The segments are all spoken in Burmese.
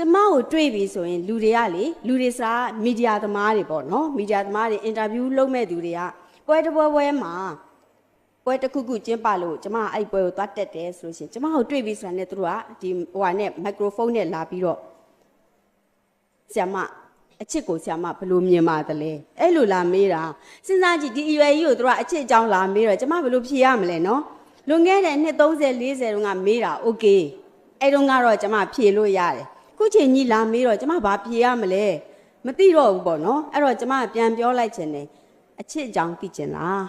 ကျမကိုတွေ့ပြီဆိုရင်လူတွေကလေလူတွေစားမီဒီယာသမားတွေပေါ့နော်မီဒီယာသမားတွေအင်တာဗျူးလုပ်မဲ့သူတွေကပွဲတစ်ပွဲပွဲမှာပွဲတစ်ခုခုကျင်းပလို့ကျမအဲ့ပွဲကိုသွားတက်တယ်ဆိုလို့ရှိရင်ကျမကိုတွေ့ပြီဆိုတာနဲ့သူတို့ကဒီဟိုဟာနဲ့မိုက်ခရိုဖုန်းနဲ့လာပြီးတော့ဆ iam မအချစ်ကိုဆ iam မဘယ်လိုမြင်ပါသလဲအဲ့လိုလာမေးတာစဉ်းစားကြည့်ဒီအရွယ်ကြီးကိုသူတို့ကအချစ်အကြောင်းလာမေးတော့ကျမဘယ်လိုဖြေရမလဲနော်လွန်ခဲ့တဲ့နှစ်30 40တုန်းကမေးတာโอเคအဲ့တုန်းကတော့ကျမဖြေလို့ရတယ် ခုချိန်ကြီးလာမေးတော့ကျမဘာဖြေရမလဲမသိတော့ဘူးပေါ့နော်အဲ့တော့ကျမပြန်ပြောလိုက်ချင်တယ်အချစ်အကြောင်းသိချင်လား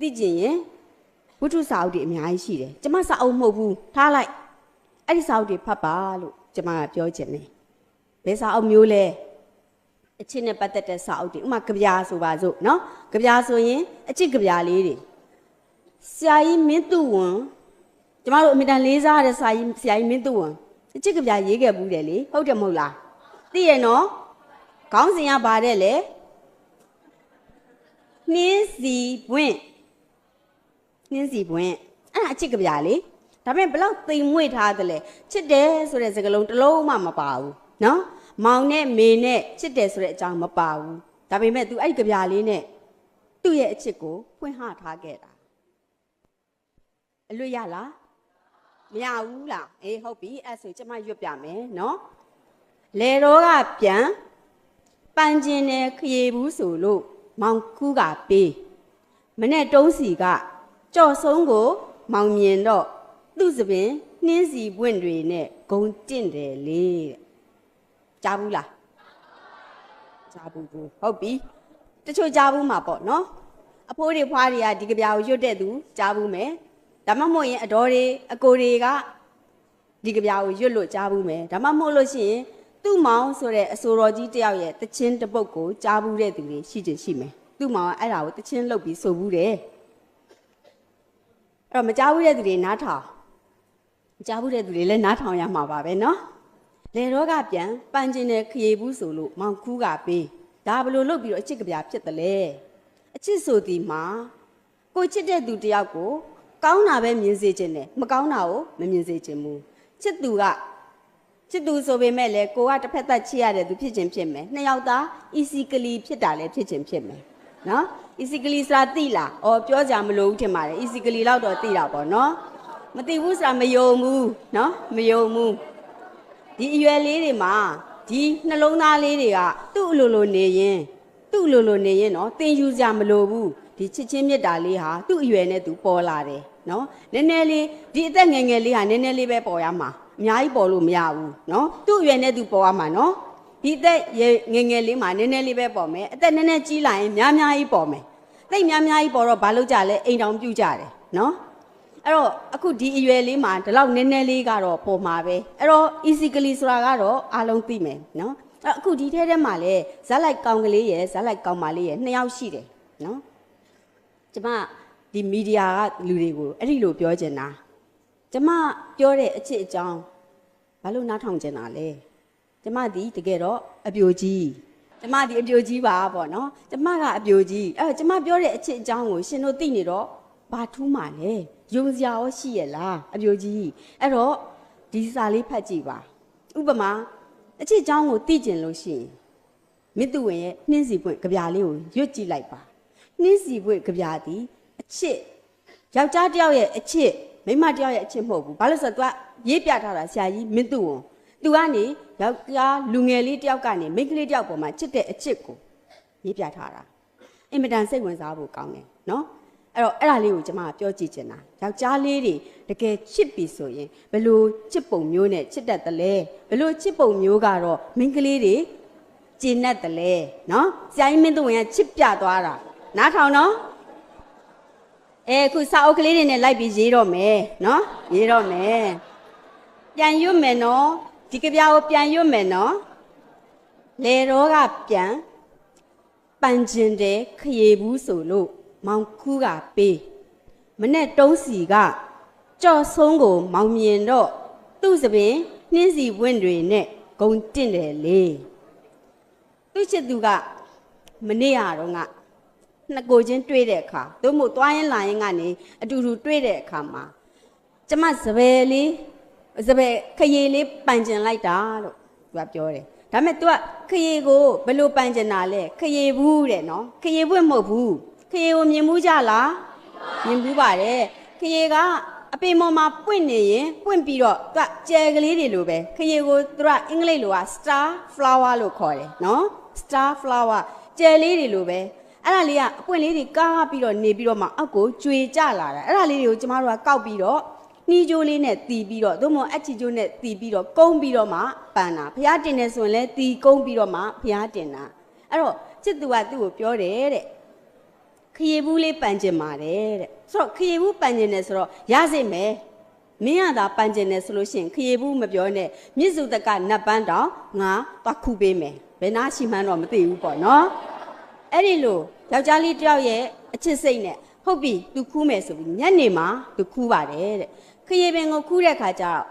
သိချင်ရင်ဝိထုစာအုပ်တွေအများကြီးရှိတယ်ကျမစာအုပ်မဟုတ်ဘူးထားလိုက်အဲ့ဒီစာအုပ်တွေဖတ်ပါလို့ကျမကပြောချင်တယ်ဘယ်စာအုပ်မျိုးလဲအချစ်နဲ့ပတ်သက်တဲ့စာအုပ်တွေဥပမာကြပြာဆိုပါစို့နော်ကြပြာဆိုရင်အချစ်ကြပြာလေးတွေဆရာကြီးမင်းသူဝန်ကျမတို့အမြဲတမ်းလေးစားရတဲ့ဆရာကြီးဆရာကြီးမင်းသူဝန် အချစ်ကြပြာရေးခဲ့ဘူးတယ်လေဟုတ်တယ်မဟုတ်လားသိရနော်ခေါင်းစဉ်ကပါတဲ့လေနှင်းစီပွင့်နှင်းစီပွင့်အဲ့ဒါအချစ်ကြပြာလေဒါပေမဲ့ဘလောက်တိမ်မွေ့ထားသလဲချစ်တယ်ဆိုတဲ့စကားလုံးတစ်လုံးမှမပါဘူးနော်မောင်နဲ့မေနဲ့ချစ်တယ်ဆိုတဲ့အကြောင်းမပါဘူးဒါပေမဲ့ तू အဲ့ဒီကြပြာလေးနဲ့သူ့ရဲ့အချစ်ကိုဖွင့်ဟထားခဲ့တာအလွတ်ရလား မရဘူးလားအေးဟုတ်ပြီအဲ့ဆိုကျမရွတ်ပြမယ်နော်လေတော့ကပြန်ပန်းကျင်နဲ့ခရေဘူးဆိုလို့မောင်ခူးကပေးမနဲ့တုံးစီကကြော့ဆုံးကို မောင်မြင်တော့သူ့စပင်နှင်းစီပွင့်တွေနဲ့ဂုံတင့်တယ်လေတဲ့ကြားဘူးလားကြားဘူးဘူးဟုတ်ပြီတချို့ကြားဘူးမှာပေါ့နော်အဖိုးတွေဖွားတွေကဒီကြပြာကိုရွတ်တဲ့သူကြားဘူးမယ် ဒါမှမဟုတ်ရင်အတော်တွေအကိုတွေကဒီကြပြာကိုရွတ်လို့ကြားဘူးမယ်ဒါမှမဟုတ်လို့ရှိရင်သူ့မောင်ဆိုတဲ့အဆိုတော်ကြီးတယောက်ရဲ့တချင်းတစ်ပုတ်ကိုကြားဘူးတဲ့သူတွေရှိချင်ရှိမယ်သူ့မောင်ကအဲ့ဒါကိုတချင်းလှုပ်ပြီးဆိုဘူးတယ်အဲ့တော့မကြားဘူးတဲ့သူတွေနားထောင်မကြားဘူးတဲ့သူတွေလည်းနားထောင်ရမှာပါပဲเนาะ လေတော့ကပြန်ပန်းကျင်တဲ့ခရီးဘူးဆိုလို့မောင်ခူးကပေးဒါဘလို့လုပ်ပြီးတော့အချစ်ကြပြဖြစ်တယ်လေအချစ်ဆိုဒီမှာကိုချစ်တဲ့သူတယောက်ကို ကောင်းတာပဲမြင်စေခြင်းနဲ့မကောင်းတာကိုမမြင်စေခြင်းဘူးချစ်သူကချစ်သူဆိုပေမဲ့လေကိုကတစ်ဖက်သက်ချစ်ရတဲ့သူဖြစ်ခြင်းဖြစ်မယ်နှစ်ယောက်သား easily ဖြစ်တာလည်းဖြစ်ခြင်းဖြစ်မယ်နော် easily ဆိုတာသိလားအော်ပြောကြမလို့ထင်ပါတယ် easily လောက်တော့သိတာပေါ့နော်မသိဘူးဆိုတာမယုံဘူးနော်မယုံဘူးဒီအရွယ်လေးတွေမှာဒီနှလုံးသားလေးတွေကသူ့အလိုလိုနေရင်သူ့အလိုလိုနေရင်နော်သင်ယူကြမလိုဘူး ဒီချစ်ချင်းမြတ်တာလေးဟာသူ့အရွယ်နဲ့သူပေါ်လာတယ်နော်နည်းနည်းလေးဒီအသက်ငယ်ငယ်လေးဟာနည်းနည်းလေးပဲပေါ်ရမှာအများကြီးပေါ်လို့မရဘူးနော်သူ့အရွယ်နဲ့သူပေါ်ရမှာနော်ဒီအသက်ငယ်ငယ်လေးမှာနည်းနည်းလေးပဲပေါ်မယ်အသက်နည်းနည်းကြီးလာရင်များများကြီးပေါ်မယ်သိပ်များများကြီးပေါ်တော့ဘာလို့ကြလဲအိမ်တောင်ပြုတ်ကြတယ်နော်အဲ့တော့အခုဒီအရွယ်လေးမှာဒီလောက်နည်းနည်းလေးကတော့ပေါ်မှာပဲအဲ့တော့ easily ဆိုတာကတော့အားလုံးသိမယ်နော်အဲ့တော့အခုဒီထဲထဲမှာလဲဇက်လိုက်ကောင်ကလေးရယ်ဇက်လိုက်ကောင်မလေးရယ်နှစ်ယောက်ရှိတယ်နော် ကျမဒီမီဒီယာကလူတွေကိုအဲ့ဒီလိုပြောချင်တာကျမပြောတဲ့အချစ်အကြောင်းဘာလို့နားထောင်ချင်တာလဲကျမဒီတကယ်တော့အပြိုကြီးကျမဒီအပြိုကြီးပါပေါ့နော်ကျမကအပြိုကြီးအဲ့တော့ကျမပြောတဲ့အချစ်အကြောင်းကိုရှင်တို့သိနေတော့ဘာထူးမှလဲယုံစရာရောရှိရလားအပြိုကြီးအဲ့တော့ဒီစာလေးဖတ်ကြည့်ပါဥပမာအချစ်အကြောင်းကိုသိကျင်လို့ရှိရင်မိတုဝင်ရဲ့နှင်းစီပွင့်ကြပြာလေးကိုရွတ်ကြည့်လိုက်ပါ နှင်းစီပွင့်ကြပြာသည်အချစ်ယောက်ျားတစ်ယောက်ရဲ့အချစ်မိန်းမတစ်ယောက်ရဲ့အချစ်မဟုတ်ဘူးဘာလို့လဲဆိုတော့ तू ရေးပြထားတာဆရာကြီးမင်းတုဝန် तू ကနေယောက်ျားလူငယ်လေးတစ်ယောက်ကနေမိန်းကလေးတစ်ယောက်ပေါ်မှာချစ်တဲ့အချစ်ကိုရေးပြထားတာအင်မတန်စိတ်ဝင်စားဖို့ကောင်းတယ်နော်အဲ့တော့အဲ့ဒါလေးကိုကျွန်မကပြောကြည့်ချင်တာယောက်ျားလေးတွေတကယ်ချစ်ပြီဆိုရင်ဘယ်လိုချစ်ပုံမျိုးနဲ့ချစ်တတ်တယ်လဲဘယ်လိုချစ်ပုံမျိုးကတော့မိန်းကလေးတွေကျင်တတ်တယ်လဲနော်ဆရာကြီးမင်းသူဝင်ကချစ်ပြသွားတာ နားထောင်နော်အဲခုစာအုပ်ကလေးတွေနဲ့လိုက်ပြီးရေးတော့မယ်နော်ရေးတော့မယ်ပြန်ရွတ်မယ်နော်ဒီကပြားကိုပြန်ရွတ်မယ်နော်လေတော့ကပြန်ပန်ကျင်တဲ့ခရေဘူးဆိုလို့မောင်ခူးကပေးမနဲ့တုံးစီကကြော့ဆုံးကို မောင်မြင်တော့သူ့စပင်နှင်းစီဝင့်တွေနဲ့ဂုံတင့်တယ်လေသူ့ချစ်သူကမနေ့ရတော့က နှစ်ကိုချင်းတွေ့တဲ့အခါသို့မဟုတ်သွားရင်လာရင်ကနေအတူတူတွေ့တဲ့အခါမှာကျမစပယ်လေးစပယ်ခရီလေးပန်ကျင်လိုက်တာလို့သူကပြောတယ်ဒါပေမဲ့ तू ကခရီကိုဘယ်လိုပန်ကျင်တာလဲခရီဘူးတဲ့နော်ခရီဘွဲ့မဟုတ်ဘူးခရီကိုမြင်မှုကြလားမြင်ဘူးပါတယ်ခရီကအပင်ပေါ်မှာပွင့်နေရင်ပွင့်ပြီးတော့သူကကျဲကလေးတွေလိုပဲခရီကိုသူကအင်္ဂလိပ်လိုက star flower လို့ခေါ်တယ်နော် star flower ကျဲလေးတွေလိုပဲ အဲ့ဒါလေးကအပွင့်လေးတွေကားပြီးတော့နေပြီးတော့မှအောက်ကိုကျွေကျလာတာအဲ့ဒါလေးတွေကိုကျမတို့ကကောက်ပြီးတော့နှီးကြိုးလေးနဲ့တီးပြီးတော့သို့မဟုတ်အချီကြိုးနဲ့တီးပြီးတော့ကုန်းပြီးတော့မှပန်တာဖျားတင်နေဆိုရင်လည်းတီးကုန်းပြီးတော့မှဖျားတင်တာအဲ့တော့ချစ်သူကသူ့ကိုပြောတယ်တဲ့ခရီဘူးလေးပန်ကျင်ပါတယ်တဲ့ဆိုတော့ခရီဘူးပန်ကျင်တယ်ဆိုတော့ရစိတ်မယ်မင်းရတာပန်ကျင်တယ်ဆိုလို့ရှိရင်ခရီဘူးမပြောနဲ့မြစ်စုတကနတ်ပန်းတောင်ငါသွားခုပေးမယ်ဘယ်နာရှိမှန်းတော့မသိဘူးပေါ့နော်အဲ့ဒီလို ယောက်ျားလေးတယောက်ရဲ့အချစ်စိတ်နဲ့ဟုတ်ပြီသူခူးမယ်ဆိုပြီးညနေမှာသူခူးပါတယ်တဲ့ခရီပင်ကိုခူးတဲ့ခါကျတော့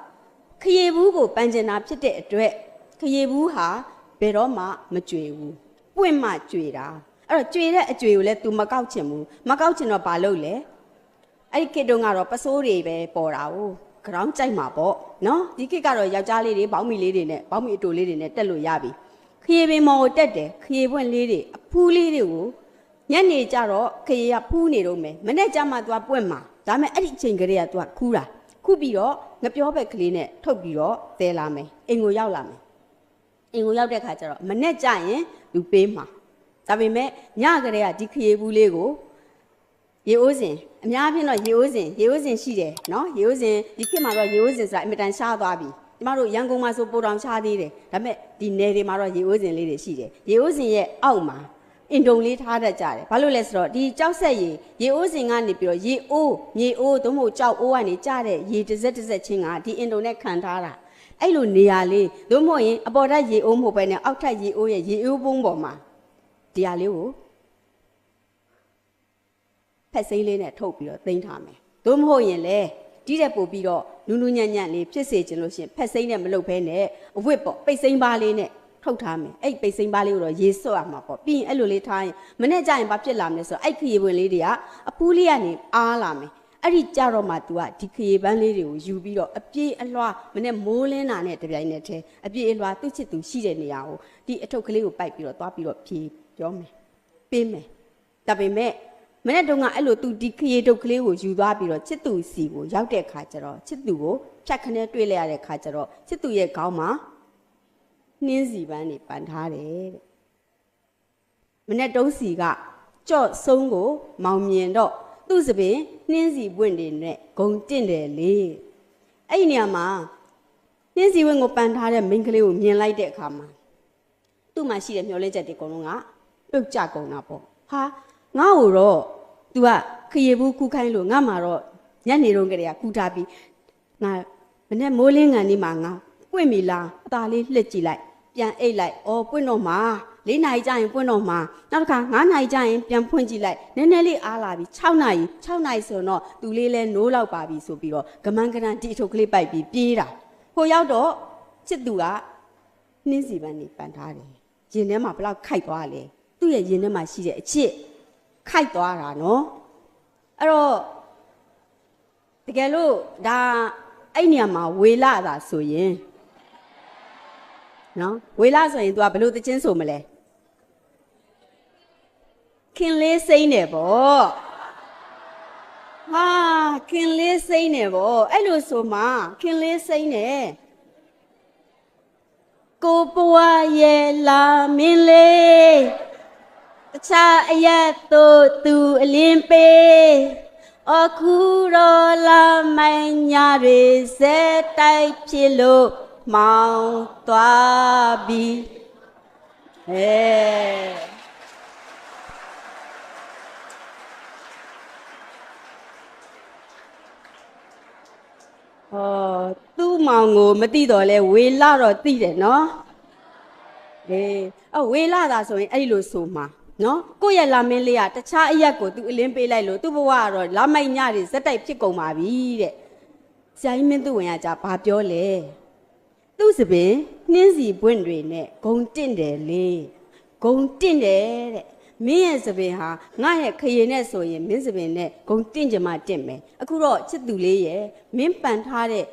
ခရီဘူးကိုပန်းကျင်တာဖြစ်တဲ့အတွက်ခရီဘူးဟာဘယ်တော့မှမကြွေဘူးပွင့်မှကြွေတာအဲ့တော့ကြွေတဲ့အကြွေကိုလည်း तू မကောက်ချင်ဘူးမကောက်ချင်တော့ဘာလုပ်လဲအဲ့ဒီခေတ်တုန်းကတော့ပစိုးတွေပဲပေါ်တာ ਉਹ ဂရောင်းကြိုက်မှာပေါ့နော်ဒီခေတ်ကတော့ယောက်ျားလေးတွေဘောင်းမီလေးတွေနဲ့ဘောင်းမီအတူလေးတွေနဲ့တက်လို့ရပြီ ခရီပင်မော်ကိုတက်တယ်ခရီပွင့်လေးတွေအဖူးလေးတွေကို ညနေကျတော့ခရီကဖူးနေတော့မယ်မနေ့ကျမှ तू ပွင့်မှာဒါပေမဲ့အဲ့ဒီအချိန်ကလေးက तू ခူးတာခူးပြီးတော့ငပြောဘက်ကလေးနဲ့ထုတ်ပြီးတော့သဲလာမယ်အိမ်ကိုရောက်လာမယ်အိမ်ကိုရောက်တဲ့ခါကျတော့မနေ့ကျရင်လူပေးမှာဒါပေမဲ့ညကလေးကဒီခရီဘူးလေးကိုရေအိုးစင်အများဖြင့်တော့ရေအိုးစင်ရေအိုးစင်ရှိတယ်နော်ရေအိုးစင်ဒီခေတ်မှာတော့ရေအိုးစင်ဆိုတာအင်မတန်ရှားသွားပြီကျမတို့ရန်ကုန်မှာဆိုပိုတောင်ရှားသေးတယ်ဒါပေမဲ့ဒီနယ်တွေမှာတော့ရေအိုးစင်လေးတွေရှိတယ်ရေအိုးစင်ရဲ့အောက်မှာ အင်တုံလေးထားတတ်ကြတယ်ဘာလို့လဲဆိုတော့ဒီကြောက်ဆက်ရေရေအိုးစင်ကနေပြီးတော့ရေအိုးမြေအိုးသို့မဟုတ်ကြောက်အိုးကနေကျတဲ့ရေတစ်စက်တစ်စက်ချင်းကဒီအင်တုံနဲ့ခံထားတာအဲ့လိုနေရာလေးသို့မဟုတ်ရင်အပေါ်ထက်ရေအိုးမဟုတ်ပဲနဲ့အောက်ထက်ရေအိုးရဲ့ရေအိုးပုံးပေါ်မှာဒီဟာလေးကိုဖက်စိမ့်လေးနဲ့ထုတ်ပြီးတော့တင်ထားမယ်သို့မဟုတ်ရင်လေဒီတဲ့ပို့ပြီးတော့နူးနူးညံ့ညံ့လေးဖြစ်စေခြင်းလို့ရှရင်ဖက်စိမ့်နဲ့မလုပ်ဘဲနဲ့အဝတ်ပေါ့ပိတ်စိမ့်ပါလေးနဲ့ ထုတ်ထားမယ်အဲ့ပိတ်စိမ့်ပါလေးကိုတော့ရေဆွတ်ရမှာပေါ့ပြီးရင်အဲ့လိုလေးထားရင်မနေ့ကျရင်ဘာဖြစ်လာမလဲဆိုတော့အဲ့ခရီပွင့်လေးတွေကအပူးလေးကနေအားလာမယ်အဲ့ဒီကြတော့မှ तू ကဒီခရီပန်းလေးတွေကိုယူပြီးတော့အပြေးအလွှားမနေ့မိုးလင်းတာနဲ့တပြိုင်နက်တည်းအပြေးအလွှားသူ့ချစ်သူရှိတဲ့နေရာကိုဒီအထုပ်ကလေးကိုပိုက်ပြီးတော့သွားပြီးတော့ဖြေပြောမယ်ပေးမယ်ဒါပေမဲ့မနေ့တုန်းကအဲ့လိုသူဒီခရီတုပ်ကလေးကိုယူသွားပြီးတော့ချစ်သူစီကိုရောက်တဲ့ခါကျတော့ချစ်သူကိုဖြတ်ခနဲ့တွေ့လိုက်ရတဲ့ခါကျတော့ချစ်သူရဲ့ခေါင်းမှာ နှင်းစီပန်းနေပန်ထားတယ်တဲ့မနေ့တုံးစီကကြော့ဆုံးကိုမောင်မြင်တော့သူ့စပင်နှင်းစီပွင့်တွေနဲ့ဂုံတင့်တယ်လေအဲ့ဒီနေရာမှာနှင်းစီဝင်းကိုပန်ထားတဲ့မိန်းကလေးကိုမြင်လိုက်တဲ့အခါမှာသူ့မှာရှိတဲ့မျောလင့်ချက်တွေအကုန်လုံးကပြုတ်ကျကုန်တာပေါ့ဟာငါ့ကိုတော့ तू ကခရီဘူးကူခိုင်းလို့ငါမှာတော့ညနေတုန်းကလေးကကူထားပြီးငါမနေ့မိုးလင်းကန်ဒီမှာငါ ပွင့်ပြီလားအသာလေးလှစ်ကြည့်လိုက်ပြန်အိတ်လိုက်အော်ပွင့်တော့မှာ၄နာရီကြာရင်ပွင့်တော့မှာနောက်တစ်ခါ9နာရီကြာရင်ပြန်ဖွင့်ကြည့်လိုက်နည်းနည်းလေးအားလာပြီ6နာရီ6နာရီဆိုတော့သူလေးလဲနိုးလောက်ပါပြီဆိုပြီးတော့ဂမန်ကရန်တီထုတ်ကလေးပိုက်ပြီးပြေးတာဟိုရောက်တော့ချစ်သူကနှင်းစီပန်းနေပန်ထားတယ်ရင်ထဲမှာဘလောက်ခိုက်သွားလဲသူ့ရဲ့ရင်ထဲမှာရှိတဲ့အချစ်ခိုက်သွားတာနော်အဲ့တော့တကယ်လို့ဒါအဲ့နေရာမှာဝေလာတာဆိုရင် နော်ဝေလာဆိုရင် तू ကဘယ်လိုတချင်းဆိုမလဲခင်လေးစိမ့်နေပေါ့ဟာခင်လေးစိမ့်နေပေါ့အဲ့လိုဆိုမှခင်လေးစိမ့်နေကိုပွားရဲ့လာမင်းလေးတခြားအရက်တို့သူအလင်းပေးအခုတော့လာမိုင်ညာတွေဇက်တိုက်ဖြစ်လို့ မောင်သွားပြီဟဲ့ဟောသူ့မောင်ကိုမသိတော့လဲဝေလာတော့သိတယ်နော်အေးအဝေလာတာဆိုရင်အဲ့ဒီလိုဆိုမှာနော်ကိုယ့်ရဲ့လာမင်းလေးကတခြားအရက်ကိုသူအလင်းပေးလိုက်လို့သူ့ဘဝကတော့လာမိုက်ညတွေဇက်တိုက်ဖြစ်ကုန်ပါပြီတဲ့ဆရာကြီးမင်းသူဝင်ကကြဘာပြောလဲ သူ့စပင်နှင်းစီပွင့်တွေနဲ့ဂုံတင့်တယ်လေဂုံတင့်တယ်တဲ့မင်းရဲ့စပင်ဟာငါရဲ့ခရင်နဲ့ဆိုရင်မင်းစပင်နဲ့ဂုံတင့်ကြမှာတင့်မယ်အခုတော့ချစ်သူလေးရဲ့မင်းပန်ထားတဲ့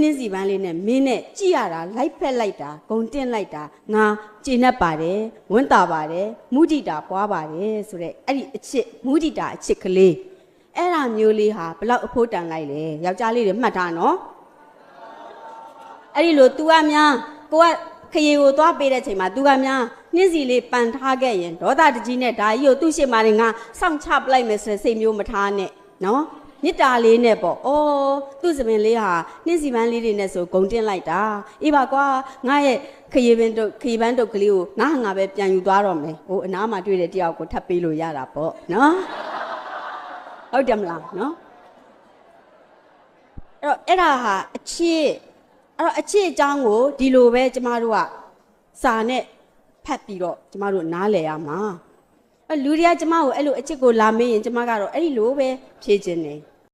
နှင်းစီပန်းလေးနဲ့မင်းနဲ့ကြည့်ရတာလိုက်ဖက်လိုက်တာဂုံတင်လိုက်တာငါကျင့်တတ်ပါတယ်ဝင့်တာပါတယ်မုဒိတာပွားပါတယ်ဆိုတဲ့အဲ့ဒီအချစ်မုဒိတာအချစ်ကလေးအဲ့ဒါမျိုးလေးဟာဘလောက်အဖို့တန်လိုက်လဲယောက်ျားလေးတွေမှတ်ထားနော် အဲ့ဒီလို तू ကများကိုကခရီကိုသွားပေးတဲ့ချိန်မှာ तू ကများနှင်းစီလေးပန်ထားခဲ့ရင်ဒေါသတကြီးနဲ့ဒါကြီးကိုသူ့ရှေ့မှာနေငါစောင့်ချပလိုက်မယ်ဆိုတဲ့စိတ်မျိုးမထားနဲ့နော်မေတ္တာလေးနဲ့ပေါ့။အော်သူ့စပင်လေးဟာနှင်းစီပန်းလေးတွေနဲ့ဆိုဂုံတင်လိုက်တာ။အေးပါကွာငါရဲ့ခရီပင်တို့ခရီပန်းတို့ကလေးကိုငါဟာငါပဲပြန်ယူသွားတော့မယ်။ဟိုအနားမှာတွေ့တဲ့တယောက်ကိုထပ်ပေးလို့ရတာပေါ့နော်။ဟုတ်တယ်မလားနော်။အဲ့တော့အဲ့ဒါဟာအချစ် အဲ့တော့အချစ်အကြောင်းကိုဒီလိုပဲကျမတို့ကစာနဲ့ဖတ်ပြီးတော့ကျမတို့နားလည်ရမှာအဲလူတွေကကျမကိုအဲ့လိုအချစ်ကိုလာမေးရင်ကျမကတော့အဲ့ဒီလိုပဲဖြေခြင်းတယ်